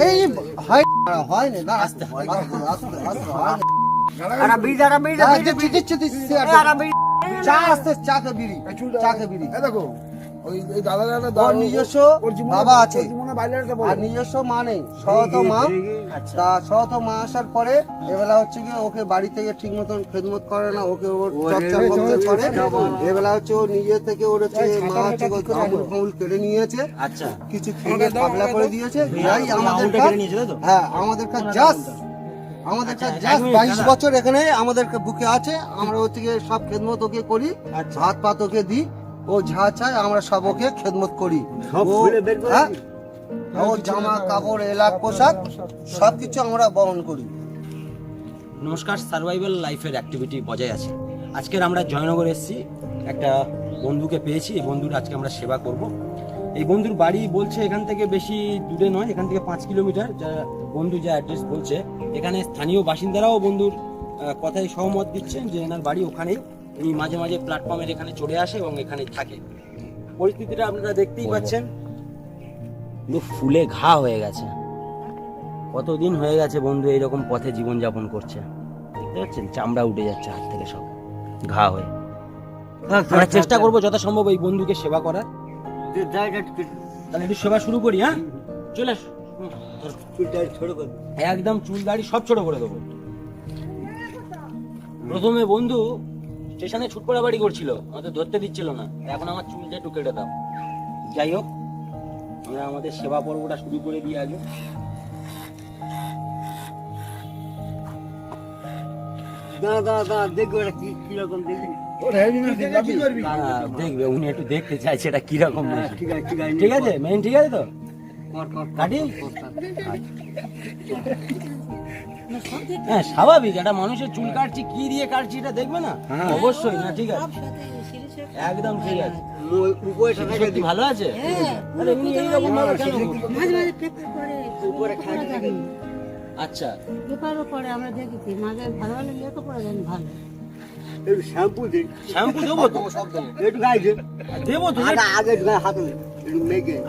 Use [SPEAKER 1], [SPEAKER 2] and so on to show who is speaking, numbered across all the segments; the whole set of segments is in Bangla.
[SPEAKER 1] এই হয় হয় না না আস্তে আস্তে আস্তে আস্তে হয় না।
[SPEAKER 2] আরে বিড়ি আরে বিড়ি
[SPEAKER 1] দিচ্ছি, আর
[SPEAKER 2] বিড়ি
[SPEAKER 1] চা আসতে বিড়ি
[SPEAKER 3] এই চুলটা-
[SPEAKER 1] বিড়ি।
[SPEAKER 3] দেখো। ওই এই দাদা দাদা
[SPEAKER 1] ওর নিজস্ব বাবা আছে। আর নিজস্ব মা নেই। সহত মা। তা সহত মা আসার পরে এবেলা হচ্ছে কি ওকে বাড়ি থেকে ঠিক মতন খেদমত করে না ওকে ওর চর্চা করতে করে এবেলা হচ্ছে ও নিজে থেকে ওর হচ্ছে মা হচ্ছে আমুল ফামুল কেড়ে নিয়েছে।
[SPEAKER 2] আচ্ছা।
[SPEAKER 1] কিছু খেয়ে পাগলা করে দিয়েছে। যাই আমাদের
[SPEAKER 2] তো?
[SPEAKER 1] হ্যাঁ আমাদের কাজ জাস্ট। আমাদের কাজ জাস্ট বাইশ বছর এখানে আমাদের বুকে আছে। আমরা হচ্ছে গিয়ে সব খেদমত ওকে করি।
[SPEAKER 2] আচ্ছা।
[SPEAKER 1] হাত পাত ওকে দিই। ও যা চায় আমরা সব ওকে খেদমত করি।
[SPEAKER 2] সব
[SPEAKER 1] ও- হ্যাঁ? ওর জামা কাপড় এলাক পোশাক সবকিছু আমরা বহন করি।
[SPEAKER 2] নমস্কার সার্ভাইভাল লাইফের অ্যাক্টিভিটি বজায় আছে। আজকের আমরা জয়নগর এসেছি। একটা বন্ধুকে পেয়েছি এই বন্ধুর আজকে আমরা সেবা করব। এই বন্ধুর বাড়ি বলছে এখান থেকে বেশি দূরে নয় এখান থেকে পাঁচ কিলোমিটার। যা বন্ধু যা অ্যাড্রেস বলছে এখানে স্থানীয় বাসিন্দারাও বন্ধুর কথায় সহমত দিচ্ছেন যে এনার বাড়ি ওখানেই। উনি মাঝে মাঝে প্ল্যাটফর্মের এখানে চলে আসে এবং এখানে থাকে। পরিস্থিতিটা আপনারা দেখতেই পাচ্ছেন। পুরো ফুলে ঘা হয়ে গেছে। কতদিন হয়ে গেছে বন্ধু এইরকম পথে জীবনযাপন করছে? দেখতে পাচ্ছেন? চামড়া উঠে যাচ্ছে হাত থেকে সব। ঘা হয়ে। আমরা চেষ্টা করব যথাসম্ভব এই বন্ধুকে সেবা করার। তাহলে একটু সেবা শুরু করি হ্যাঁ? চলে আস। একদম চুল দাড়ি সব ছোট করে দেবো। প্রথমে বন্ধু স্টেশনে ছুটপড়া বাড়ি করছিল আমাদের ধরতে দিচ্ছিল না। এখন আমার চুলটা একটু কেটে দাও। যাই হোক আমরা আমাদের সেবা পর্বটা শুরু করে দিয়ে আগে। দেখবে উনি একটু দেখতে চাইছে এটা কীরকম মেশিন। ঠিক আছে মেন ঠিক আছে তো? কাটি হ্যাঁ স্বাভাবিক একটা মানুষের চুল কাটছি কি দিয়ে কাটছি এটা দেখবে না? অবশ্যই না ঠিক আছে। একদম ঠিক আছে। সত্যি ভালো আছে? আরে উনি এইরকম ভাবে কেন
[SPEAKER 4] মাঝে মাঝে পেপার পড়ে
[SPEAKER 2] আচ্ছা।
[SPEAKER 4] পেপারও পড়ে আমরা দেখেছি। মাঝে ভালো ভালো লেখাপড়া জানি ভালো।
[SPEAKER 2] শ্যাম্পু দেবো তো? দেবো তো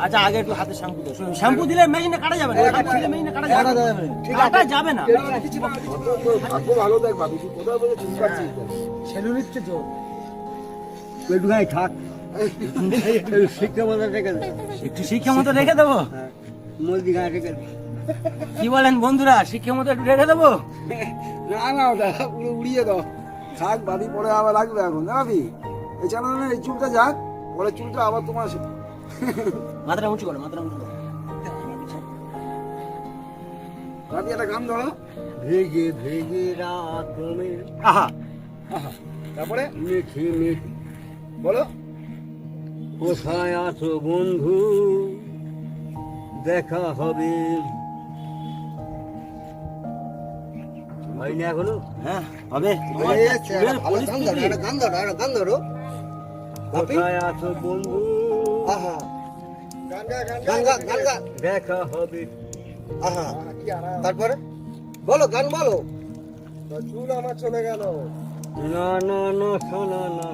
[SPEAKER 2] আচ্ছা আগে একটু হাতে শ্যাম্পু দাও। শ্যাম্পু দিলে মেশিনে কাটা যাবে না শ্যাম্পু দিলে মেশিনে কাটা যাবে না। কাটা যাবে না।
[SPEAKER 3] ভালো দেখ ভাবি তুই কোথাও বলে চুল কাটছিস তো?
[SPEAKER 2] একটু শিক্ষা মতো রেখে দেবো? কি বলেন বন্ধুরা শিক্ষা মতো একটু রেখে দেবো?
[SPEAKER 3] না না ওটা উড়িয়ে দাও। থাক বাদি পরে আবার লাগবে এখন জানাবি এই না এই চুলটা যাক পরে চুলটা আবার তোমার
[SPEAKER 2] মাথাটা উঁচু করো মাথাটা উঁচু করো।
[SPEAKER 3] রাতি একটা গান ধরো।
[SPEAKER 2] ভেগে ভেগে রাত আহা।
[SPEAKER 3] তারপরে? বলো।
[SPEAKER 2] কোথায় আছো বন্ধু? দেখা হবে। হয়নি এখনও হ্যাঁ হবে। তোমার
[SPEAKER 1] এই
[SPEAKER 2] যা
[SPEAKER 1] আছে,
[SPEAKER 2] চুলের
[SPEAKER 1] একটা ভালো গান ধরো, একটা গান ধরো, একটা গান ধরো।
[SPEAKER 2] কোথায় আছো বন্ধু?
[SPEAKER 1] আহা,
[SPEAKER 3] গান গা গান
[SPEAKER 1] গান গা, গান গা।
[SPEAKER 2] দেখা হবে।
[SPEAKER 1] আহা,
[SPEAKER 3] কি আরাম।
[SPEAKER 1] তারপরে? বলো গান বলো।
[SPEAKER 3] চুল আমার চলে গেল।
[SPEAKER 2] না না না না না।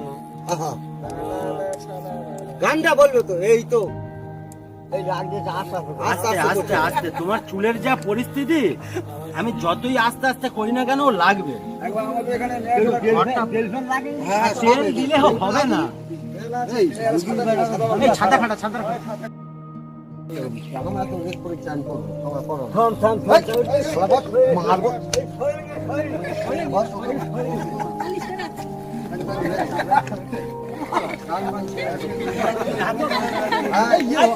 [SPEAKER 1] গানটা বলবে তো এই তো।
[SPEAKER 2] আস্তে
[SPEAKER 1] আস্তে
[SPEAKER 2] আস্তে আস্তে তোমার চুলের যা পরিস্থিতি আমি যতই আস্তে আস্তে করি না কেন ও লাগবে।
[SPEAKER 3] একবার আমাদের এখানে নেট লাগে।
[SPEAKER 1] হ্যাঁ।
[SPEAKER 2] দিলে? হবে না।
[SPEAKER 1] এই,
[SPEAKER 2] এই ছাতা খাটা ছাতা খাটা
[SPEAKER 1] আমরা তো রেট করে চান করব সবাই করো
[SPEAKER 2] থাম থাম
[SPEAKER 1] এই, হ্যাঁ, ইয়ে,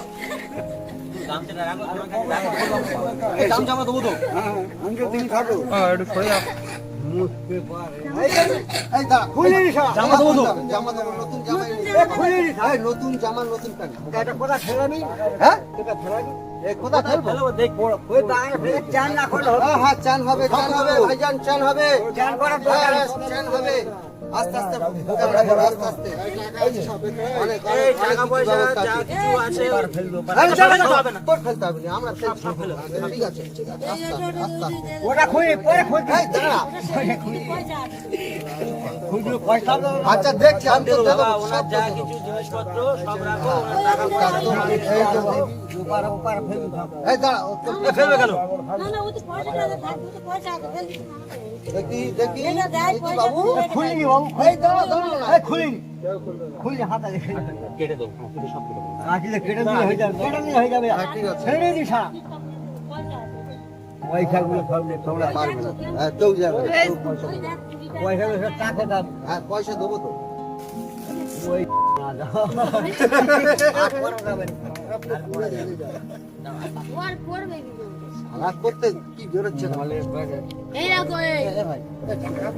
[SPEAKER 3] হ্যাঁ
[SPEAKER 1] দাঁড়া,
[SPEAKER 3] খুলে নিস
[SPEAKER 1] জামা দেবো তো জামা দেবো নতুন জামা এই, নতুন জামা নতুন প্যান্ট।
[SPEAKER 3] এটা কোথা ফেলাবি
[SPEAKER 1] হ্যাঁ?
[SPEAKER 3] এটা ফেলাবি
[SPEAKER 1] এই কোথায় ফেলব
[SPEAKER 2] ফেলব দেখ।
[SPEAKER 3] ওই দাঁড়ায় ফেলে চান না। হবে
[SPEAKER 1] হ্যাঁ হ্যাঁ চান হবে চান হবে ভাইজান চান হবে।
[SPEAKER 3] চান করার
[SPEAKER 1] হ্যাঁ, হ্যাঁ, চান হবে। আস্তে আস্তে ক্যামেরা করো আস্তে আস্তে অনেক
[SPEAKER 2] টাকা পয়সা যা কিছু আছে। ফেলব
[SPEAKER 1] আরে,
[SPEAKER 2] সব
[SPEAKER 1] না, না,
[SPEAKER 2] ফেলতে
[SPEAKER 1] না,
[SPEAKER 2] হবে না।
[SPEAKER 1] তোর ফেলতে হবে না, আমরা ঠিক আছে, ঠিক আছে, আস্তে আস্তে, আস্তে আস্তে।
[SPEAKER 3] ওটা খুঁজে পরে খুঁজে।
[SPEAKER 1] এই, দাঁড়া।
[SPEAKER 3] খুঁজে পয়সা। দাও
[SPEAKER 1] আচ্ছা দেখছি আমি তো
[SPEAKER 2] দেবো
[SPEAKER 1] দেবো
[SPEAKER 2] ওনার যা কিছু জিনিসপত্র সব রাখো ওনার টাকা পয়সা
[SPEAKER 1] একদম, এই এই দাঁড়া ও তো-
[SPEAKER 2] এ, ফেলবে কেন?
[SPEAKER 4] না না ও তো পয়সা টাকা পয়সা আছে ফেল দিতে হবে।
[SPEAKER 1] দেখি দেখি বাবু। এই খুলিনি হাতা
[SPEAKER 2] কেটে দেবো হ্যাঁ, সব কেটে দেবো
[SPEAKER 1] কাটিলে কেটে দিলে হয়ে যাবে কেটে হয়ে যাবে। হ্যাঁ ঠিক আছে। ছেড়ে দি সারা। পয়সাগুলো সবলে তোমরা পারবে না। হ্যাঁ যাবে। পয়সাগুলো সব টাকা দাও? হ্যাঁ পয়সা দেবো তো। ওই আর করা যাবে
[SPEAKER 4] আর?
[SPEAKER 1] রাগ করতে কি বেরোচ্ছে না?
[SPEAKER 4] এই রাখো এই।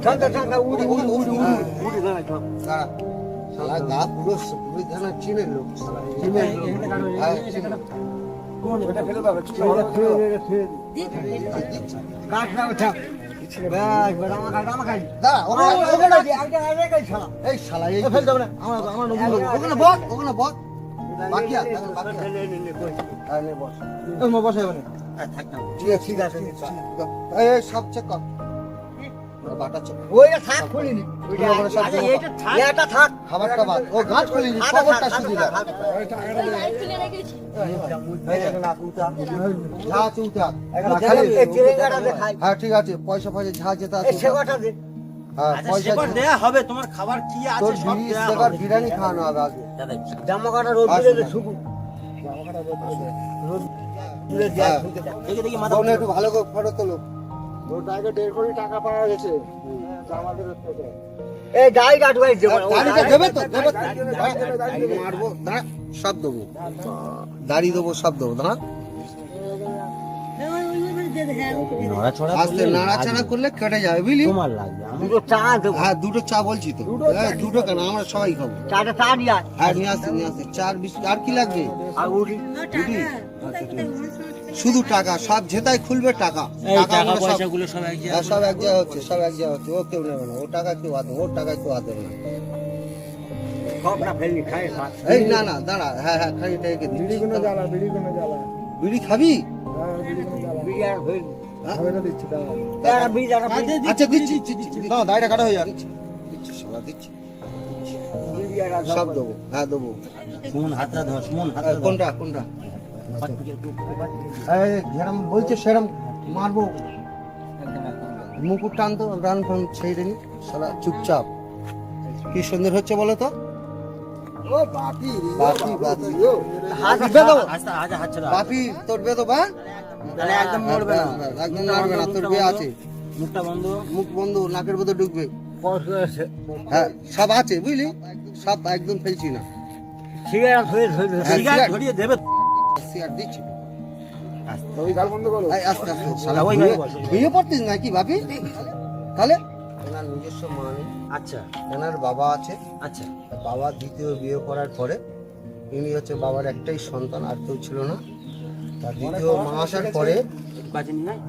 [SPEAKER 1] ঠান্ডা ঠান্ডা উড়ি উড়ি উড়ি উড়ি উড়ি না দাঁড়া। শালা গা পুরো পুরো ধানা চিনের লোক শালা। লোক। হ্যাঁ,
[SPEAKER 3] এটা ফেলে দাও ভালো করে দাও।
[SPEAKER 1] কাঠ না ওঠা দাঁড়া এই শালা এই ফেল দাও না আমার আমার ওখানে বস ওখানে বস। বাকি আছে বাকি বস। বসে ঠিক আছে এই এই সব চেক কর বাটা চেক ওইটা থাক খুলিনি ওইটা আচ্ছা এইটা থাক এটা থাক খাবারটা বাদ ও গাছ খুলিনি খবরটা শুধু দাও
[SPEAKER 4] এই তুলে রেখেছি।
[SPEAKER 1] যা আছে উঠা হ্যাঁ ঠিক আছে পয়সা পয়সা যা যেটা আছে। হ্যাঁ
[SPEAKER 2] আচ্ছা হবে তোমার খাবার কি আছে সব
[SPEAKER 1] বিরিয়ানি খাওয়ানো হবে জামা কাটা রোদ দিলে শুকু হ্যাঁ। একটু ভালো করে ফটো তোলো
[SPEAKER 3] দেড় কোটি টাকা পাওয়া গেছে। আমাদের থেকে।
[SPEAKER 1] গাড়িটা দেবে তো দেবে মারবো দাঁড়া সব দেবো। দাড়ি দেবো সব দেবো দাঁড়া।
[SPEAKER 2] নড়াচড়া
[SPEAKER 1] আস্তে নাড়াচাড়া করলে কেটে যাবে বুঝলি?
[SPEAKER 2] তোমার লাগবে আমি
[SPEAKER 1] হ্যাঁ দুটো চা বলছি তো। হ্যাঁ দুটো কেন? আমরা সবাই খাব। হ্যাঁ নিয়ে আসছি নিয়ে আসছি। চার বিস্কুট। আর কি লাগবে? শুধু টাকা সব যেটাই খুলবে টাকা।
[SPEAKER 2] টাকা
[SPEAKER 1] সব-
[SPEAKER 2] এক
[SPEAKER 1] হ্যাঁ,
[SPEAKER 2] জায়গায়
[SPEAKER 1] সব এক জায়গায় হচ্ছে সব এক জায়গায় হচ্ছে। ও কেউ নেবে না। ও টাকা কেউ হাতে ওর টাকা কেউ দেবে না। এই না না দাঁড়া। হ্যাঁ হ্যাঁ খানিকটা রেখে
[SPEAKER 3] বিড়ি কোনো জ্বালা বিড়ি কোনো জ্বালা।
[SPEAKER 1] বিড়ি খাবি? আচ্ছা দিচ্ছি। কাটা হয়ে দিচ্ছি সব দেবো হ্যাঁ দেবো
[SPEAKER 2] হাতটা
[SPEAKER 1] কোনটা কোনটা যেরম বলছে সেরম মারবো মুকুট রান ফান ছেড়ে নি শালা চুপচাপ কি সুন্দর হচ্ছে বলো তো
[SPEAKER 3] বাপি
[SPEAKER 1] বাপি
[SPEAKER 2] হাত
[SPEAKER 1] বাপি বা?
[SPEAKER 2] তাহলে একদম না।
[SPEAKER 1] একদম না আছে।
[SPEAKER 2] মুখটা বন্ধ।
[SPEAKER 1] মুখ বন্ধ নাকের মধ্যে ঢুকবে। হ্যাঁ সব আছে বুঝলি? সব একদম ফেলছি না। হ্যাঁ।
[SPEAKER 2] ধরিয়ে দেবে।
[SPEAKER 1] সিগারেট দিচ্ছি। আস্তে। আস্তে শালা
[SPEAKER 2] ওই।
[SPEAKER 1] বিয়ে পড়তিস নাকি বাপি? তাহলে? এনার নিজস্ব মা নেই
[SPEAKER 2] আচ্ছা।
[SPEAKER 1] এনার বাবা আছে।
[SPEAKER 2] আচ্ছা।
[SPEAKER 1] বাবা দ্বিতীয় বিয়ে করার পরে ইনি হচ্ছে বাবার একটাই সন্তান আর কেউ ছিল না। তার দ্বিতীয় মা আসার পরে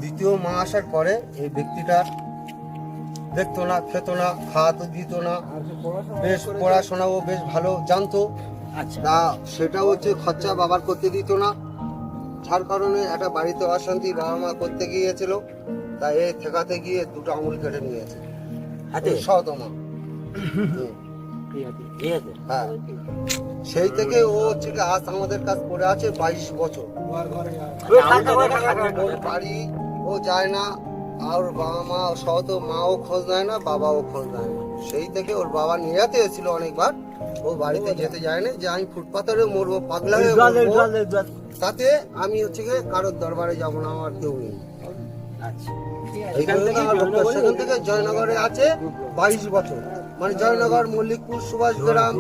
[SPEAKER 1] দ্বিতীয় মা আসার পরে এই ব্যক্তিটা দেখতো না খেতো না খাওয়াতো দিত না। বেশ পড়াশোনাও বেশ ভালো জানতো।
[SPEAKER 2] আচ্ছা।
[SPEAKER 1] তা সেটা হচ্ছে খরচা বাবার করতে দিত না। যার কারণে একটা বাড়িতে অশান্তি বাবা মা করতে গিয়েছিল। তা এ ঠেকাতে গিয়ে দুটো আঙুল কেটে নিয়েছে।
[SPEAKER 2] হাতে?
[SPEAKER 1] সহত মা হুম,
[SPEAKER 2] ঠিক আছে ঠিক আছে
[SPEAKER 1] হ্যাঁ। সেই থেকে ও হচ্ছে আজ আমাদের কাছ পড়ে আছে বাইশ বছর। বাড়ি ও যায় না আর বাবা মা সহত মাও খোঁজ নেয় না বাবাও খোঁজ নেয় না। সেই থেকে ওর বাবা নিয়ে যেতে এসেছিল অনেকবার। ও বাড়িতে যেতে যায় না যে আমি ফুটপাথরে মরবো পাগলা তাতে আমি হচ্ছে কারোর দরবারে যাব না আমার কেউ নেই।
[SPEAKER 2] আচ্ছা।
[SPEAKER 1] সেখান থেকে জয়নগরে আছে বাইশ বছর। মানে জয়নগর মল্লিকপুর সুভাষ গ্রাম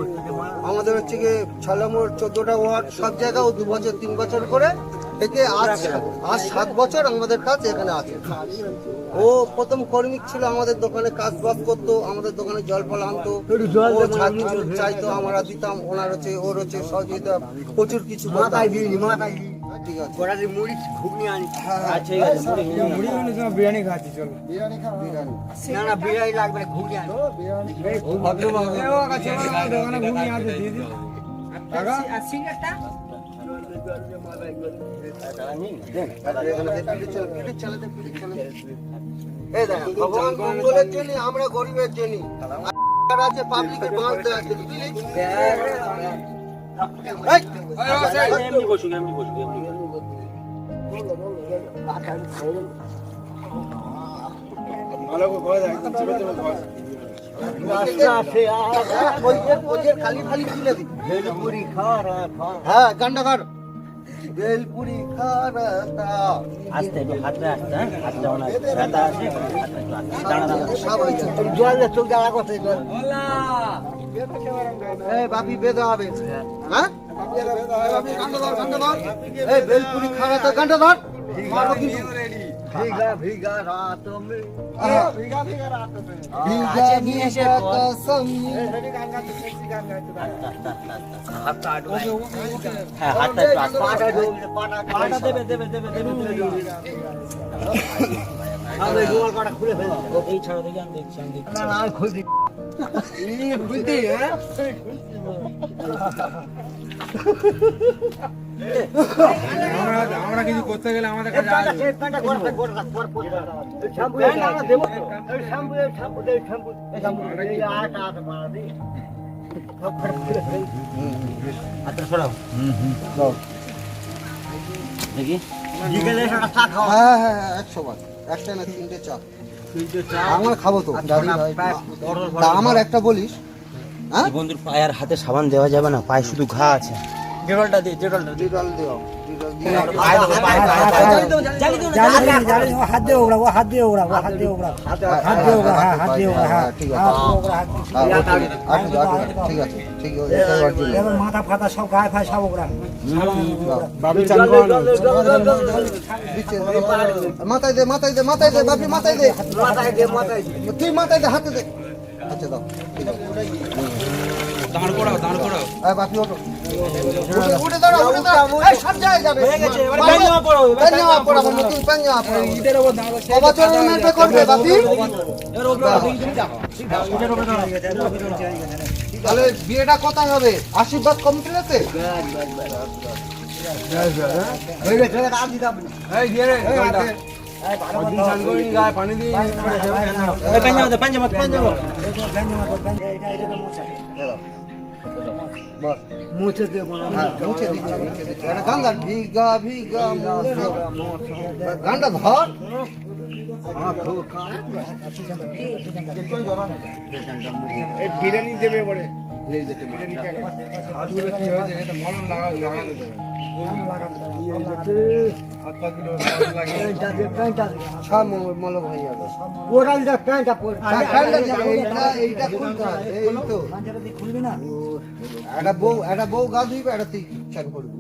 [SPEAKER 1] আমাদের হচ্ছে গিয়ে ছলামোড় চোদ্দটা ওয়ার্ড সব জায়গায় ও দু বছর তিন বছর করে থেকে আজ আজ সাত বছর আমাদের কাজ এখানে আছে। ও প্রথম কর্মিক ছিল আমাদের দোকানে কাজ বাজ করতো আমাদের দোকানে জল ফল আনতো ও যা কিছু চাইতো আমরা দিতাম ওনার হচ্ছে ওর হচ্ছে সহযোগিতা প্রচুর কিছু মাথায় দিইনি মাথায় ঠিক আছে। হ্যাঁ,
[SPEAKER 2] ঠিক আছে মুড়ি, মুড়ি।
[SPEAKER 3] মুড়ি মুড়ি বিরিয়ানি খাচ্ছি চলো। বিরিয়ানি খাও
[SPEAKER 1] বিরিয়ানি।
[SPEAKER 3] এ ও কাছে দোকানে ঘুগনি আছে দিয়ে দিন টাকা
[SPEAKER 1] এই দেখো, ভগবান মঙ্গলের জন্য আমরা গরিবের জন্য। আছে পাবলিকের আছে,
[SPEAKER 2] এমনি বসুক এমনি বসুক
[SPEAKER 1] হ্যাঁ গানটা কর বেলপুরি খারা
[SPEAKER 2] আস্তে একটু হাতটা আস্তে হ্যাঁ? হাতটা ব্যথা আছে।
[SPEAKER 1] জল চোখ দাঁড়া করতে এই বাপি বেদা হবে। হ্যাঁ? বেলপুরি খারা তো গানটা ধর। ভিগা ভিগা রাত মে ভিগা ভিগা রাত মে ভিগা ভিগা কসম
[SPEAKER 2] হ্যাঁ হাতটা একটু পাটা দেবে দেবে দেবে দেবে
[SPEAKER 1] আরে গোল কাটা খুলে ফেল
[SPEAKER 2] এই ছাড়ো দেখি আমি দেখছি আমি দেখছি
[SPEAKER 3] আমরা আমরা কিছু করতে গেলে আমাদের কাছে
[SPEAKER 2] দেখি
[SPEAKER 1] হ্যাঁ হ্যাঁ হ্যাঁ, একশো বার একটা না তিনটে চা। আমার খাব তো। দাদি ভাই তা আমার একটা বলিস হ্যাঁ?
[SPEAKER 2] বন্ধুর পায়ে আর হাতে সাবান দেওয়া যাবে না পায়ে শুধু ঘা আছে। জেরলটা দে জেরলটা দে।
[SPEAKER 1] ডিটল দিও
[SPEAKER 5] হাত দিয়ে ওগড়া ও হাত দিয়ে ওগড়া ও হাত দিয়ে ওগড়া হাত দিয়ে ওগড়া হ্যাঁ হাত দিয়ে ওগড়া হ্যাঁ
[SPEAKER 1] ঠিক আছে ঠিক আছে।
[SPEAKER 5] এবার মাথা ফাতা সব গায়ে ফায়ে সব ওগড়া
[SPEAKER 3] বাবু
[SPEAKER 1] মাথায় দে মাথায় দে মাথায় দে বাপি মাথায় দে মাথায় দে মাথায় দে তুই মাথায় দে হাতে দে আচ্ছা দাও
[SPEAKER 3] দাঁড় করাও দাঁড় করাও
[SPEAKER 1] বাপি ওঠো তাহলে বিয়েটা কোথায় হবে? আশীর্বাদ
[SPEAKER 3] করিনি, গায়ে পানি দিই
[SPEAKER 2] এই প্যান্ট জামা
[SPEAKER 1] মুছে দে মুছে দিচ্ছি
[SPEAKER 3] দেবে দেবে
[SPEAKER 1] হয়ে
[SPEAKER 5] খুলবি না
[SPEAKER 1] একটা বউ একটা বউ গা ধুইবে একটা তুই চান করবি।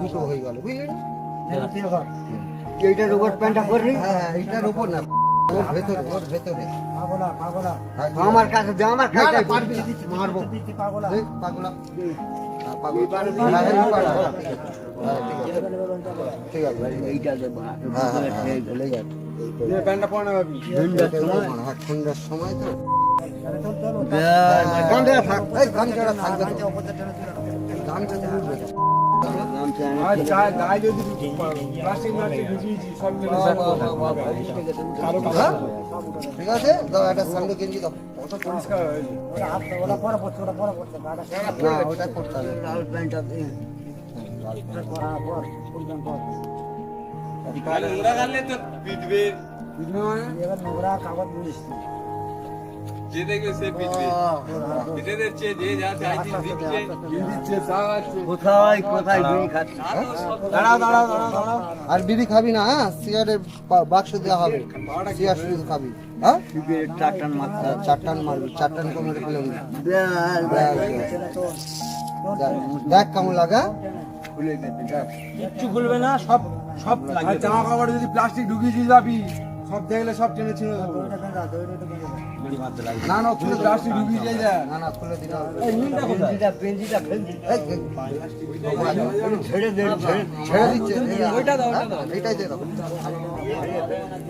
[SPEAKER 1] দুটো হয়ে গেল বুঝলি?
[SPEAKER 5] এইটার উপর প্যান্টটা পরবি?
[SPEAKER 1] হ্যাঁ হ্যাঁ এইটার উপর না ওর ভেতরে ওর ভেতরে।
[SPEAKER 5] পাগলা পাগলা।
[SPEAKER 1] আমার কাছে দে আমার কাছে পারবি মারবো।
[SPEAKER 5] পাগলা।
[SPEAKER 1] পাগলা। হ্যাঁ, পাগলা। হ্যাঁ, হ্যাঁ, পারব। হ্যাঁ, ঠিক আছে। এইটা দে হ্যাঁ হ্যাঁ হ্যাঁ। চলে যাবে।
[SPEAKER 3] প্যান্টটা পরে না ভাবি।
[SPEAKER 1] হ্যাঁ ঠান্ডার সময় তো। ঠিক আছে দাও একটা সামনে গেঞ্জি দাও
[SPEAKER 3] কত পরিষ্কার
[SPEAKER 5] ওটা ওটা পরে পড়ছে ওটা পরে পড়ছে
[SPEAKER 1] ওটা করতে হবে
[SPEAKER 5] পরা
[SPEAKER 3] দিচ্ছে।
[SPEAKER 1] কোথায় কোথায় বিড়ি খাচ্ছি? দাঁড়াও দাঁড়াও। দাঁড়াও দাঁড়াও আর বিড়ি খাবি না হ্যাঁ? সিগারেটের বাক্স দেওয়া হবে। সিগারেট শুধু খাবি। হ্যাঁ? চারটান মারবি চারটান মারবি চারটান কমে ফেলে দেখ কেমন লাগা
[SPEAKER 2] কিচ্ছু খুলবে না সব সব
[SPEAKER 3] জামা কাপড়ে যদি প্লাস্টিক ঢুকিয়েছিস যাবি সব দেখলে সব টেনে
[SPEAKER 1] না না খুলে
[SPEAKER 3] ঢুকিয়ে যায়
[SPEAKER 1] না না খুলে দিলে
[SPEAKER 2] এই নীলটা কোথায়?
[SPEAKER 1] এই, ছেড়ে দে ছেড়ে ছেড়ে দিচ্ছে। ওইটা দাও এইটাই দে দাও।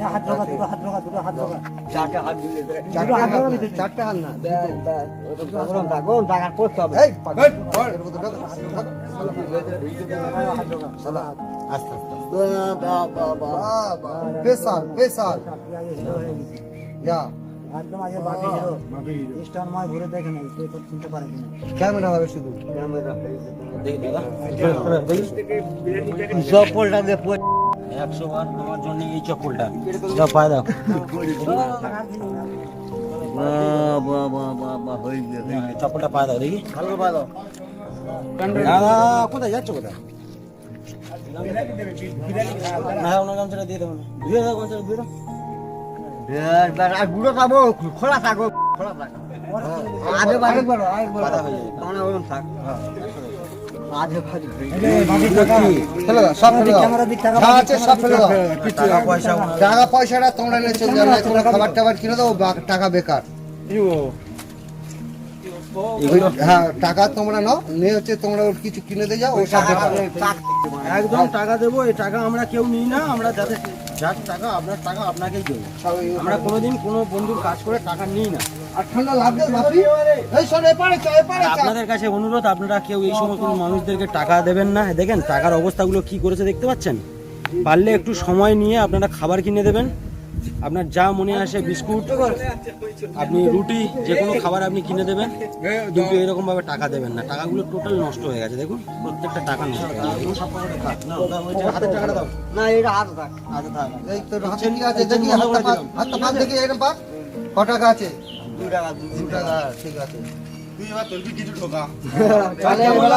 [SPEAKER 5] হাত ঢোকা দুটো হাত ঢোকা দুটো হাত
[SPEAKER 1] চারটে হাত চারটে হাত না এই পাগল। এর। আস্তে আস্তে।
[SPEAKER 2] দাদা দেখি
[SPEAKER 1] চপ্পলটা
[SPEAKER 2] একশো বার আমার জন্য এই চপ্পলটা দাও পায়ে দাও চপ্পলটা পায়ে দাও কোথায় যাচ্ছ কোথায় না ওনার গামছাটা দিয়ে দেবো দিয়ে দাও গামছাটা দিয়ে দাও।
[SPEAKER 1] গুঁড়ো খাব খোলা থাকো খোলা থাকো। আগে বাড়ি বলো আগে বলো
[SPEAKER 2] বাধা হয়ে।
[SPEAKER 1] মানে ওরকম থাক।
[SPEAKER 5] টাকা
[SPEAKER 1] পয়সাটা তোমরা নিয়ে চলে খাবার টাবার কিনে দাও বা- টাকা বেকার। হ্যাঁ টাকা তোমরা নাও নিয়ে হচ্ছে তোমরা ওর কিছু কিনে দিয়ে যাও সব
[SPEAKER 2] একদম টাকা দেবো এই টাকা আমরা কেউ নিই না আমরা যাতে যার টাকা আপনার টাকা আপনাকেই দেবো।
[SPEAKER 1] সব এই-
[SPEAKER 2] আমরা কোনোদিন কোনো বন্ধুর কাজ করে টাকা নিই না। আপনাদের কাছে অনুরোধ আপনারা কেউ এই সমস্ত মানুষদেরকে টাকা দেবেন না। দেখেন টাকার অবস্থাগুলো কি করেছে দেখতে পাচ্ছেন? পারলে একটু সময় নিয়ে আপনারা খাবার কিনে দেবেন। আপনার যা মনে আসে বিস্কুট আপনি রুটি যে কোনো খাবার আপনি কিনে দেবেন কিন্তু এরকম ভাবে টাকা দেবেন না। টাকাগুলো টোটাল নষ্ট হয়ে গেছে। দেখুন প্রত্যেকটা টাকা নষ্ট হয়ে গেছে।
[SPEAKER 1] কটাকা আছে? দু টাকা দু টাকা ঠিক আছে। তাহলে এবার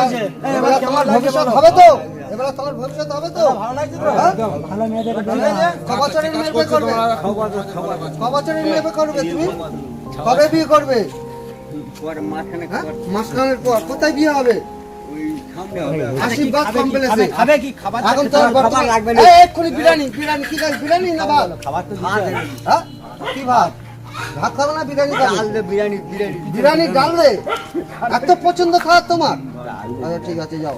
[SPEAKER 1] এবার তোমার ভবিষ্যৎ হবে তো? এবার তোমার ভবিষ্যৎ হবে তো? হ্যাঁ?
[SPEAKER 5] ভালো মেয়েদের
[SPEAKER 1] ক বছরের মেয়ে করবে। ক বছরের মেয়ে করবে তুমি? কবে বিয়ে করবে? হ্যাঁ? পর। কোথায় বিয়ে হবে? আশীর্বাদ কমপ্লেক্সে
[SPEAKER 2] খাবে কি? খাবার
[SPEAKER 1] এখন তো বর্তমান লাগবে না। এক্ষুনি বিরিয়ানি বিরিয়ানি কি বিরিয়ানি না ভাত?
[SPEAKER 2] খাবার তো
[SPEAKER 1] হ্যাঁ? কি ভাত? ভাত খাবে না বিরিয়ানি বিরিয়ানি বিরিয়ানি। বিরিয়ানি ডাল দে এত পছন্দ তোমার? আচ্ছা ঠিক আছে যাও।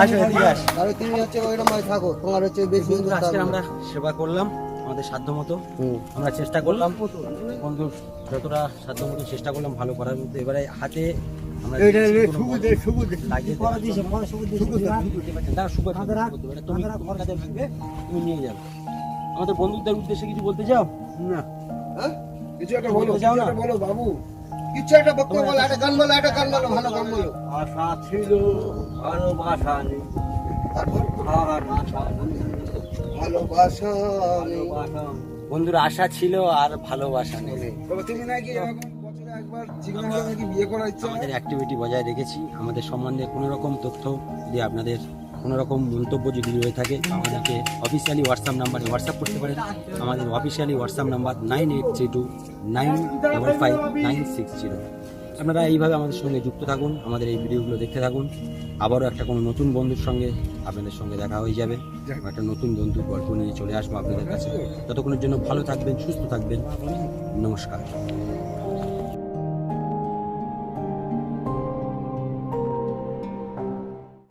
[SPEAKER 2] আসো এদিকে আসো।
[SPEAKER 1] তাহলে তুমি হচ্ছে ওইরকম থাকো। তোমার হচ্ছে বেশি
[SPEAKER 2] বন্ধুরা, আজকে আমরা সেবা করলাম আমাদের সাধ্য মতো। আমরা চেষ্টা করলাম। বন্ধুর যতটা সাধ্য মতো চেষ্টা করলাম ভালো করার মধ্যে। এবারে হাতে আমাদের বন্ধুদের উদ্দেশ্যে কিছু বলতে চাও?
[SPEAKER 3] না।
[SPEAKER 1] হ্যাঁ?
[SPEAKER 3] কিছু একটা বলো কিছু একটা বলো বাবু।
[SPEAKER 1] কিছু একটা বক্তব্য বলো একটা গান বলো একটা গান বলো ভালো গান বলো।
[SPEAKER 6] আশা ছিল ভালোবাসা নেই।
[SPEAKER 1] ভালোবাসা
[SPEAKER 6] ভালোবাসা
[SPEAKER 2] বন্ধুর আশা ছিল আর ভালোবাসা নেই।
[SPEAKER 3] তুমি নাকি হয়?
[SPEAKER 2] আমাদের অ্যাক্টিভিটি বজায় রেখেছি। আমাদের সম্বন্ধে কোনো রকম তথ্য যদি আপনাদের কোনো রকম মন্তব্য যদি রয়ে থাকে আমাদেরকে অফিসিয়ালি হোয়াটসঅ্যাপ নাম্বারে হোয়াটসঅ্যাপ করতে পারেন। আমাদের officially WhatsApp number nine eight three two nine double five nine six zero আপনারা এইভাবে আমাদের সঙ্গে যুক্ত থাকুন, আমাদের এই ভিডিওগুলো দেখতে থাকুন। আবারও একটা কোনো নতুন বন্ধুর সঙ্গে আপনাদের সঙ্গে দেখা হয়ে যাবে। একটা নতুন বন্ধুর গল্প নিয়ে চলে আসব আপনাদের কাছে। ততক্ষণের জন্য ভালো থাকবেন, সুস্থ থাকবেন। নমস্কার।